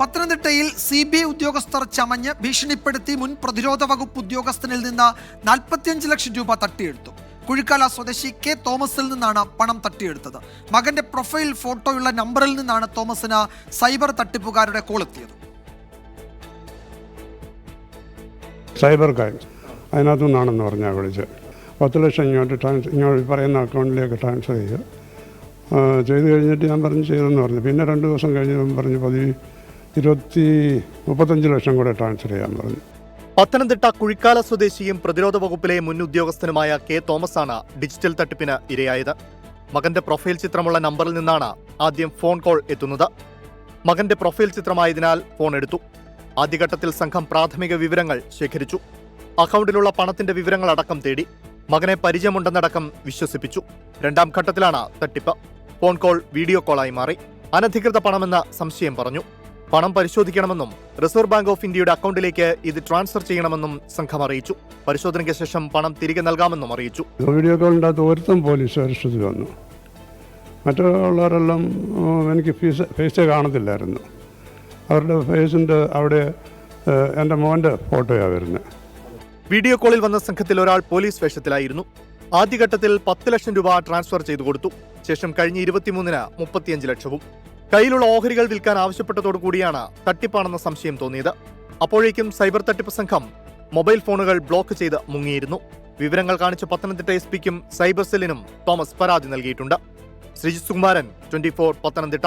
പത്തനംതിട്ടയിൽ C B I ഉദ്യോഗസ്ഥർ ചമഞ്ഞ് ഭീഷണിപ്പെടുത്തി മുൻ പ്രതിരോധ വകുപ്പ് ഉദ്യോഗസ്ഥനിൽ നിന്ന് നാൽപ്പത്തിയഞ്ച് ലക്ഷം രൂപ തട്ടിയെടുത്തു. കുഴിക്കാല സ്വദേശി കെ തോമസിൽ നിന്നാണ് പണം തട്ടിയെടുത്തത്. മകന്റെ പ്രൊഫൈൽ ഫോട്ടോയുള്ള നമ്പറിൽ നിന്നാണ് തോമസിന് സൈബർ തട്ടിപ്പുകാരുടെ കോളെത്തിയത് സൈബർ ക്രൈം. അതിനകത്തു നിന്നാണെന്ന് പറഞ്ഞാൽ വിളിച്ചത്. പത്ത് ലക്ഷം ഇങ്ങോട്ട് ട്രാൻസ് ഇങ്ങോട്ട് പറയുന്ന അക്കൗണ്ടിലേക്ക് ട്രാൻസ്ഫർ ചെയ്യുക ചെയ്ത് കഴിഞ്ഞിട്ട് ഞാൻ പറഞ്ഞ് ചെയ്തെന്ന് പറഞ്ഞു. പിന്നെ രണ്ട് ദിവസം കഴിഞ്ഞ് പറഞ്ഞു പതി ഇരുപത്തി മുപ്പത്തഞ്ച് ലക്ഷം കൂടെ ട്രാൻസ്ഫർ ചെയ്യാൻ പറഞ്ഞു. പത്തനംതിട്ട കുഴിക്കാല സ്വദേശിയും പ്രതിരോധ വകുപ്പിലെ മുൻ ഉദ്യോഗസ്ഥനുമായ കെ തോമസ് ആണ് ഡിജിറ്റൽ തട്ടിപ്പിന് ഇരയായത്. മകന്റെ പ്രൊഫൈൽ ചിത്രമുള്ള നമ്പറിൽ നിന്നാണ് ആദ്യം ഫോൺ കോൾ എത്തുന്നത്. മകന്റെ പ്രൊഫൈൽ ചിത്രമായതിനാൽ ഫോൺ എടുത്തു. ആദ്യഘട്ടത്തിൽ സംഘം പ്രാഥമിക വിവരങ്ങൾ ശേഖരിച്ചു. അക്കൗണ്ടിലുള്ള പണത്തിന്റെ വിവരങ്ങൾ അടക്കം തേടി മകനെ പരിചയമുണ്ടെന്നടക്കം വിശ്വസിപ്പിച്ചു. രണ്ടാം ഘട്ടത്തിലാണ് തട്ടിപ്പ്. ഫോൺ കോൾ വീഡിയോ കോളായി മാറി. അനധികൃത പണമെന്ന സംശയം പറഞ്ഞു. പണം പരിശോധിക്കണമെന്നും റിസർവ് ബാങ്ക് ഓഫ് ഇന്ത്യയുടെ അക്കൗണ്ടിലേക്ക് ഇത് ട്രാൻസ്ഫർ ചെയ്യണമെന്നും സംഘം അറിയിച്ചു. പരിശോധനയ്ക്ക് ശേഷം പണം തിരികെ നൽകാമെന്നും അറിയിച്ചു. വീഡിയോ കോളിന്റെ അകത്ത് ഒരുത്തം പോലീസ് അരിഷ്ടത്തിൽ വന്നു. മറ്റുള്ളവരെല്ലാം എനിക്ക് ഫീസ് ഫേസ് കാണത്തില്ലായിരുന്നു. അവരുടെ ഫേസിന്റെ അവിടെ എന്റെ മോന്റെ ഫോട്ടോയാണ് വരുന്നത് വീഡിയോ കോളിൽ വന്ന സംഘത്തിൽ ഒരാൾ പോലീസ് വേഷത്തിലായിരുന്നു. ആദ്യഘട്ടത്തിൽ പത്ത് ലക്ഷം രൂപ ട്രാൻസ്ഫർ ചെയ്തു കൊടുത്തു. ശേഷം കഴിഞ്ഞ ഇരുപത്തിമൂന്നിന് മുപ്പത്തിയഞ്ച് ലക്ഷവും. കയ്യിലുള്ള ഓഹരികൾ വിൽക്കാൻ ആവശ്യപ്പെട്ടതോടു കൂടിയാണ് തട്ടിപ്പാണെന്ന സംശയം തോന്നിയത്. അപ്പോഴേക്കും സൈബർ തട്ടിപ്പ് സംഘം മൊബൈൽ ഫോണുകൾ ബ്ലോക്ക് ചെയ്ത് മുങ്ങിയിരുന്നു. വിവരങ്ങൾ കാണിച്ച പത്തനംതിട്ട എസ് പിക്കും സൈബർ സെല്ലിനും തോമസ് പരാതി നൽകിയിട്ടുണ്ട്. Sreejith Sukumaran twenty four Pathanamthitta.